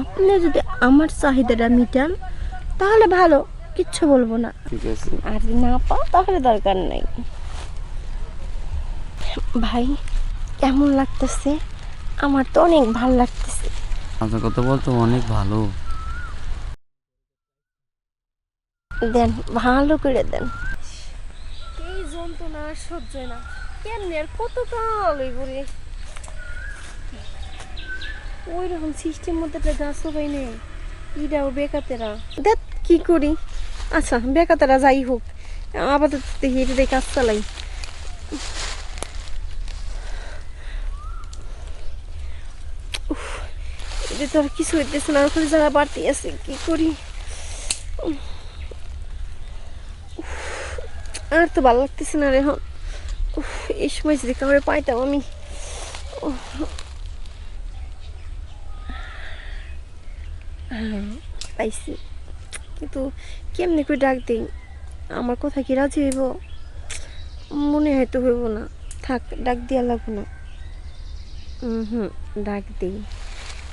আপনি যদি আমার চাহিদাটা মিটান তাহলে ভালো কিচ্ছু বলব না। ঠিক আছে। আর যদি না পাও তাহলে দরকার নেই। ভাই কেমন লাগতেছে? আমার তো অনেক ভালো লাগতেছে। আপনার কথা বলতো অনেক ভালো। দেন ভালো করে দেন। এই যন্ত্রণা আর সহ্য না। কেমনি আর কত কাল ওই ওই রকম সিস্টেম মধ্যে একটা গাছ সবাই নেই। ইডাও বেকাতেরা। দেখ কি করি? আচ্ছা বেকাতেরা যাই হোক। আপাতত দেখি এটা কাজ চালাই। এটা তো আর কিছু হইতেছে না। ওখানে যারা বাড়তি আছে কি করি? আর তো ভালো লাগতেছে না রে এখন। এই সময় যদি কাউরে পাইতাম আমি উফ। হ্যাঁ, পাইছি। কিন্তু কেমনি করে ডাক দিই? আমার কথা কি রাজি হইব? মনে হয়তো হইব না। থাক, ডাক দিয়া লাগবো না। হুম ডাক দিই।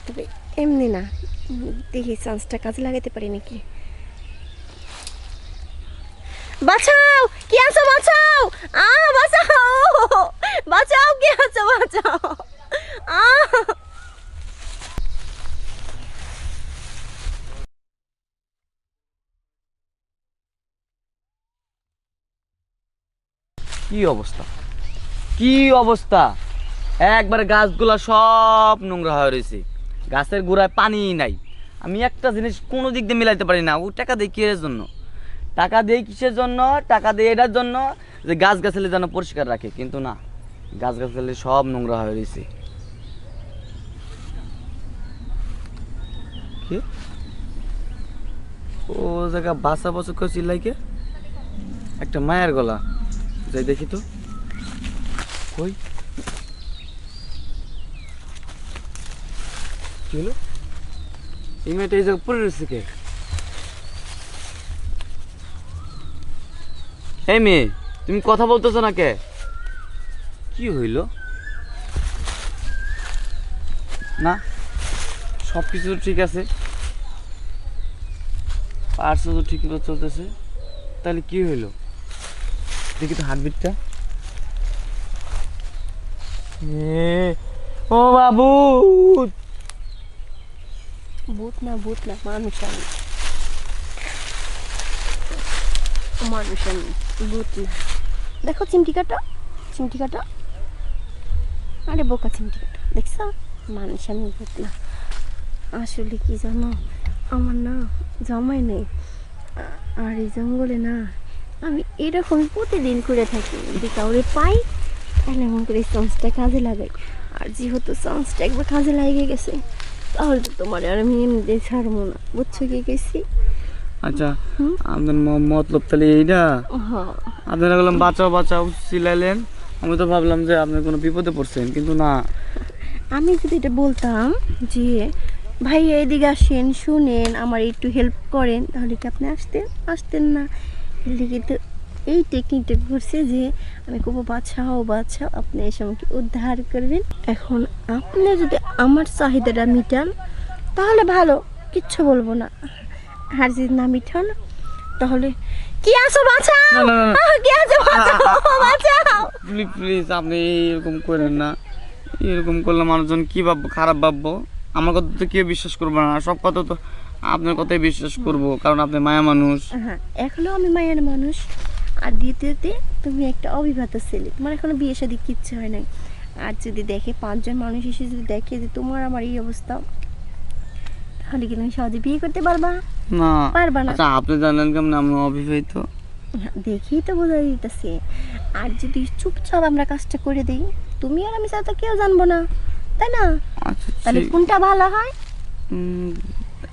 তবে এমনি না। দেখি চান্সটা কাজে লাগাইতে পারি নাকি? বাঁচাও! কি আছো বাঁচাও? আ বাঁচাও! বাঁচাও, কি আছো, বাঁচাও আ কি অবস্থা? কি অবস্থা? একবার গাছগুলা সব নোংরা হয়ে রয়েছে। গাছের গোড়ায় পানি নাই। আমি একটা জিনিস কোনো দিক দিয়ে মিলাইতে পারি না। ও টাকা দেয় কিসের জন্য? টাকা দেয় কিসের জন্য? টাকা দেয় এটার জন্য যে গাছ গাছালি যেন পরিষ্কার রাখে। কিন্তু না গাছ গাছালি সব নোংরা হয়ে রয়েছে। ও জায়গা বাসা বসে কেউ একটা মায়ের গলা। যাই দেখি তো। কই? কি হলো? এই মেয়েটা এই জায়গা পড়ে রয়েছে কে? এই মেয়ে, তুমি কথা বলতেছো না কে? কি হইল? না সব কিছু ঠিক আছে। পার্সও তো ঠিক মতো চলতেছে। তাহলে কি হইল? দেখি তো হার্টবিটটা ও বাবু। ভূত না ভূত না মানুষ আমি মানুষ আমি ভূত না। দেখো চিমটি কাটা চিমটি কাটা। আরে বোকা চিমটি কাটা। দেখছ? মানুষ আমি ভূত না। আসলে কি জানো? আমার না জামাই নেই। আর এই জঙ্গলে না আমি এরকম প্রতিদিন করে থাকি। যদি কাউরে পাই তাহলে এমন করে চান্সটা কাজে লাগাই। আর যেহেতু চান্সটা একবার কাজে লাগিয়ে গেছে তাহলে তো তোমার আর আমি এমনিতে ছাড়বো না। বুঝছ কি গেছি আচ্ছা আপনার মতলব তাহলে এইটা? হ্যাঁ। আপনারা বললাম বাঁচাও বাঁচাও চিলাইলেন আমি তো ভাবলাম যে আপনি কোনো বিপদে পড়ছেন কিন্তু না। আমি যদি এটা বলতাম যে ভাই এদিকে আসেন শুনেন আমার একটু হেল্প করেন তাহলে কি আপনি আসতেন? আসতেন না। এই টেকনিকটা করছে যে আমি খুব বাঁচাও বাঁচাও আপনি এসে আমাকে উদ্ধার করবেন। এখন আপনি যদি আমার চাহিদাটা মিটান তাহলে ভালো কিচ্ছু বলব না। আর যদি না মিটান তাহলে কি আছো বাঁচাও কি আছো বাঁচাও বাঁচাও প্লিজ প্লিজ আপনি এরকম করেন না। এরকম করলে মানুষজন কি ভাববো খারাপ ভাববো? আমার কথা তো কেউ বিশ্বাস করব না। সব কথা তো আপনার কথাই বিশ্বাস করব কারণ আপনি মায়া মানুষ। হ্যাঁ এখনও আমি মায়ের মানুষ। আর দ্বিতীয়তে তুমি একটা অবিবাহিত ছেলে। তোমার এখনও বিয়ে শাদী কিচ্ছু হয় নাই। আর যদি দেখে পাঁচজন মানুষ এসে যদি দেখে যে তোমার আমার এই অবস্থা তাহলে কি তুমি সহজে বিয়ে করতে পারবা? না। পারবা না। আচ্ছা আপনি জানলেন কেমন আমরা অবিবাহিত? হ্যাঁ, দেখেই তো বোঝা দিতেছে আর যদি চুপচাপ আমরা কাজটা করে দিই তুমি আর আমি ছাড়া তো কেউ জানব না। তাই না? আচ্ছা তাহলে কোনটা ভালো হয়?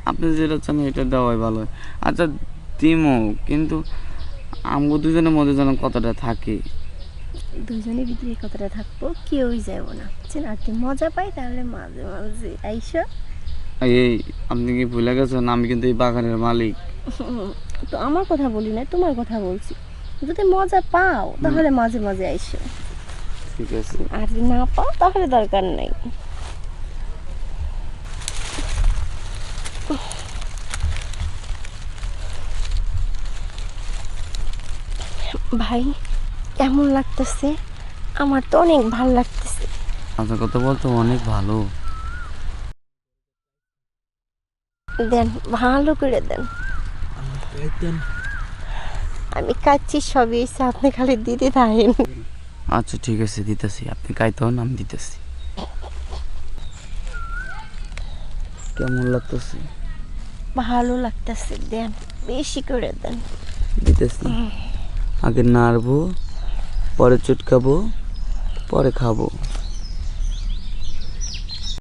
আপনি যেটা চান এটা দেওয়াই ভালো। আচ্ছা দিমো কিন্তু আমগো দুজনের মধ্যে যেন কতটা থাকে। দুজনের ভিতরে কথাটা থাকব কেউই যাব না। বুঝছেন? আর কি মজা পাই তাহলে মাঝে মাঝে। আইসা। এই আপনি কি ভুলে গেছেন? আমি কিন্তু এই বাগানের মালিক। তো আমার কথা বলি না তোমার কথা বলছি। যদি মজা পাও তাহলে মাঝে মাঝে আইসো। ঠিক আছে। আর যদি না পাও তাহলে দরকার নাই। ভাই কেমন লাগতেছে? আমার তো অনেক ভালো লাগতেছে। আপনার কথা বলতো অনেক ভালো। দেন ভালো করে দেন। আমি কাচ্ছি সবই এসে আপনি খালি দিতে থাকেন। আচ্ছা ঠিক আছে দিতেছি। আপনি কাইতে হন আমি দিতেছি। কেমন লাগতেছে? ভালো লাগতেছে দেন বেশি করে দেন। দিতেছি। আগে নাড়বো পরে চুটকাবো পরে খাব।